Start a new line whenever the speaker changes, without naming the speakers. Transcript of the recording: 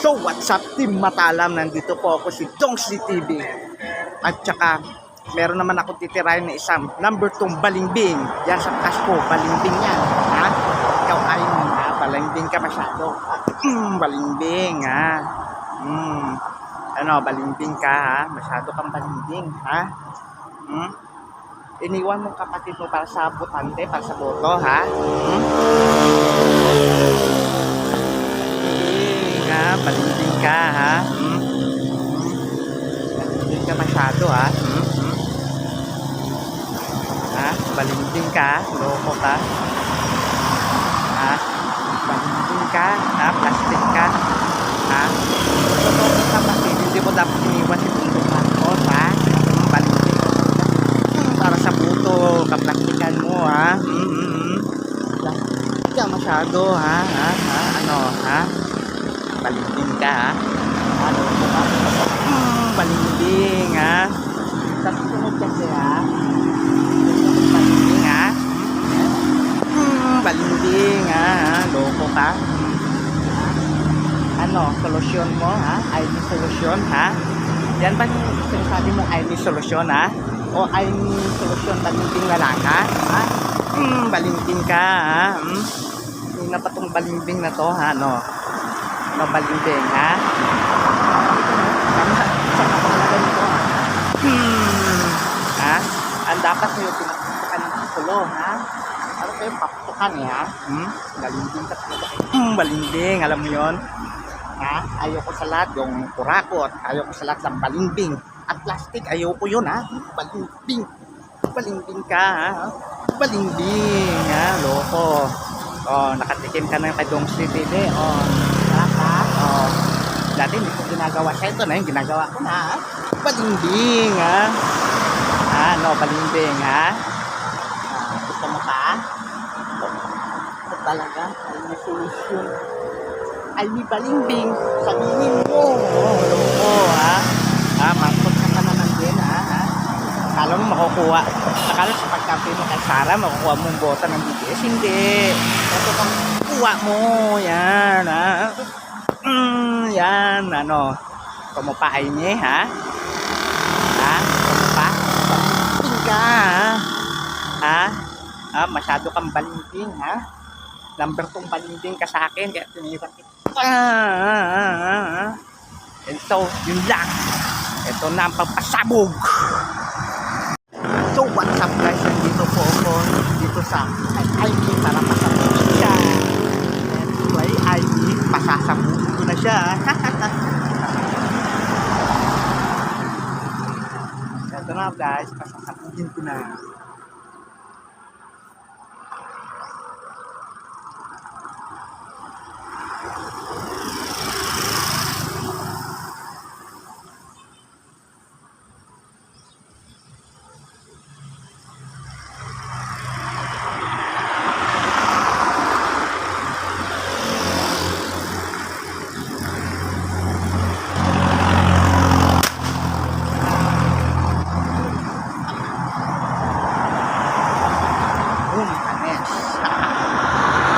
So what's up Team Matalam? Nandito po ako si Jongsy TV. At saka meron naman ako titirahin na isang number 2 balimbing. Yan sa taas ko, balimbing yan. Ha? Ikaw ay ha? Balimbing ka masyado. Mm, balimbing ha. Mm. Ano, balimbing ka ha? Masyado kang balimbing ha? Hmm? Iniwan mong kapatid mo para sa butante, para sa boto ha? Hmm? Balimbing ha? Balimbing ka ha? Hmm? Balimbing ka masyado ha? Hmm? Hmm? Ha? Balimbing ka? Loko ka? Ha? Balimbing ka? Ha? Plastic ka? Ha? Totoo ka kapatid, hindi mo dapat iniwan si Tito Marcos ha? Hmm, para sa puto, kaplastikan mo ha? Hmm? Hmm? Hmm? Plastic ka masyado ha? Ha? Ha? Ano? Ha? Balimbing ka ha? Ano mo ka? Hmm, balimbing ha? Sa susunod kasi ha? Balimbing ha? Hmm, balimbing ha? ha? Loko ka? Ano, solusyon mo ha? I solusyon ha? Yan ba yung sinasabi mong I need solusyon ha? O I solusyon balimbing lalaka ha? Hmm, balimbing ka ha? Hmm? Hindi na pa tong balimbing na to ha? No? Ano balimbing ha? Sama, sama talaga nito ha? Hmm. Ha? Ang dapat sa'yo pinagputukan ng titulo, ha? Ano kayo paputukan eh, ha? Hmm? Balimbing ka talaga. Hmm, balimbing, alam mo yon Ha? Ayoko sa lahat yung kurakot. Ayoko sa lahat ng balimbing. At plastic, ayoko yun, ha? Balimbing. Balimbing ka, ha? Balimbing, ha? Loko. Oh, nakatikim ka na yung kay Dong Street TV. Oh, ha? Oh. Dati hindi ko ginagawa siya. Ito na yung ginagawa ko na, ha? Balimbing, ha? Ah, no, balimbing, ha? Ah, mo ka? Ito talaga, ay may solusyon. Ay may balimbing, sabihin mo. Oh, loko, ha? Ha, mangkot ka ka naman din, ha? ha? Akala mo makukuha. Akala sa pagkampi mo kay Sarah, makukuha mo ang bota ng BTS. Hindi. Ito kang kuha mo. Yan, ha? Mm, yan, ano. Kumupaay niya, ha? Ha? Kumupa? Ka, ha? Ha? Ha? Masyado kang balimbing, ha? Number tong balimbing ka sa akin, kaya tinirang kita. Ah, ah, ah, ah, ah. And so, yun lang. Ito na ang pagpasabog. So, what's up guys? Nandito po ako dito sa IIT para pasabog siya. And so, IIT, pasasabog ko na siya. Ito na guys, pasasabugin ko na.